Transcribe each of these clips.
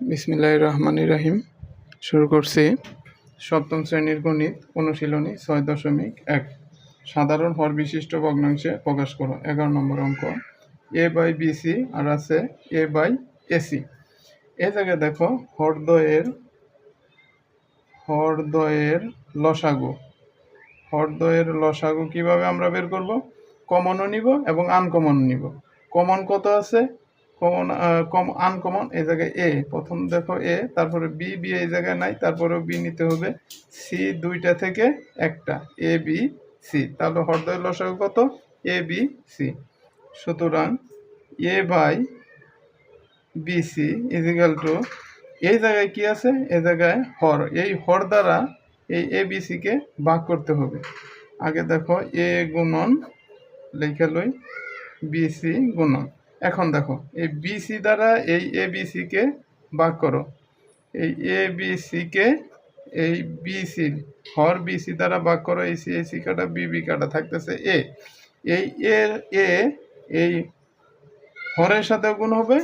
বিসমিল্লাহ রহমান রাহিম। শুরু করছি। সপ্তম শ্রেণির গণিত অনুশীলনী ছয় দশমিক এক। সাধারণ হর বিশিষ্ট ভগ্নাংশে প্রকাশ করো। এগারো নম্বর অঙ্ক। এ বাই বিসি আর আছে এ বাই এসি এ জায়গায় দেখো হরদয়ের হরদয়ের লসাগু। হরদয়ের লসাগু কীভাবে আমরা বের করব? কমনও নিব এবং আনকমন নিব। কমন কত আছে? কমন কম আনকমন এই জায়গায় এ প্রথম দেখো এ তারপরে বি বি এই জায়গায় নাই তারপরে বি নিতে হবে। সি দুইটা থেকে একটা এ বি সি তাহলে হরদয়ের লসাগু কত? এ বি সি সুতরাং A by B C equal to এই জায়গায় কি আছে? এই জায়গায় হর। এই হর দ্বারা এই এ বি সিকে ভাগ করতে হবে। আগে দেখো এ গুণন, লিখে লই। বিসি গুণন। এখন দেখো, এই বিসি দ্বারা এই এ বিসিকে ভাগ করো। এই এ বিসিকে এই বিসি হর বিসি দ্বারা ভাগ করো। এই সি এসি কাটা বিবি কাটা থাকতেছে এ এই এ এ এই হরের সাথেও গুণ হবে,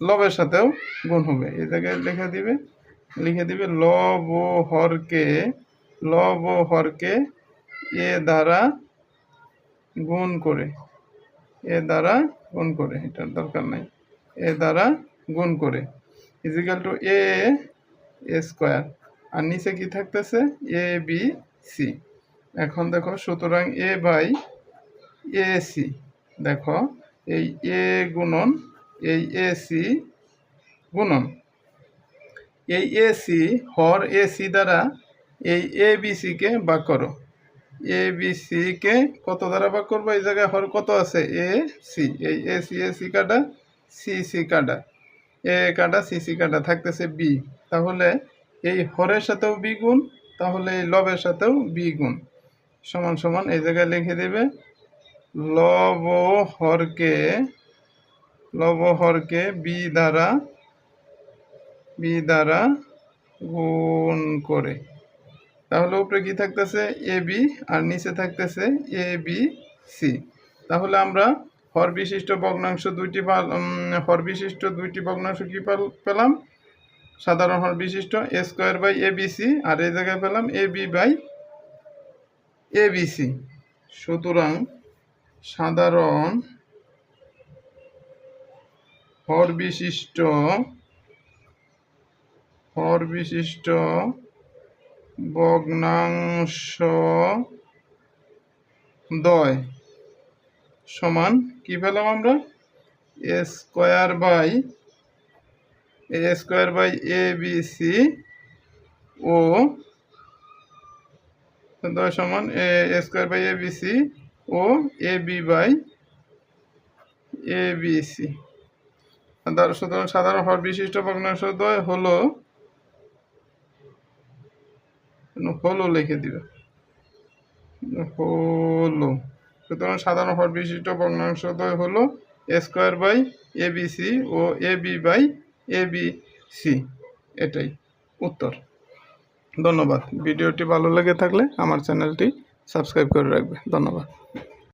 লবের সাথেও গুণ হবে। এই জায়গায় লিখে দিবে লিখে দিবে লব ও হরকে, লব ও হরকে এ দ্বারা গুণ করে। এ দ্বারা গুণ করে, এটার দরকার নাই। এ দ্বারা গুণ করে। Equal to A A square আর নিচে কি থাকতেছে? এ বি সি এখন দেখো, সুতরাং এ বাই এ সি দেখো, এই এ গুণন, এই এ সি গুণন। এই A C Har A C দ্বারা এই এ বি সিকে ভাগ করো। এ বি সি কে কত দ্বারা ভাগ করব? এই জায়গায় হর কত আছে? এ সি এই এ সি এ সি কাটা সি সি কাটা। এ কাটা সি সি কাটা থাকতেছে বি তাহলে এই হরের সাথেও বি গুণ, তাহলে এই লবের সাথেও বি গুণ। সমান সমান এই জায়গায় লিখে দেবে, লব হরকে লব হরকে বি দ্বারা বি দ্বারা গুণ করে। তাহলে উপরে কি থাকতেছে? এ বি আর নিচে থাকতেছে এ বি সি তাহলে আমরা হর বিশিষ্ট ভগ্নাংশ দুইটি হর বিশিষ্ট দুইটি ভগ্নাংশ কি পাল- পেলাম? সাধারণ হর বিশিষ্ট A square by A B C আর এই জায়গায় পেলাম A B by A B C সুতরাং সাধারণ হর বিশিষ্ট হর বিশিষ্ট ভগ্নাংশ দয় সমান কি পেলাম আমরা? A square by A square by A B C ও দয় সমান A square by A B C O A B by A B C সুতরাং সাধারণ হর বিশিষ্ট ভগ্নাংশ দয় হলো হলো লিখে দিবে। হলো সুতরাং সাধারণ হর বিশিষ্ট ভগ্নাংশ দ্বয় হলো A square by A B C O A B by A B C. এটাই উত্তর। ধন্যবাদ। ভিডিওটি ভালো লেগে থাকলে আমার চ্যানেলটি সাবস্ক্রাইব করে রাখবে। ধন্যবাদ।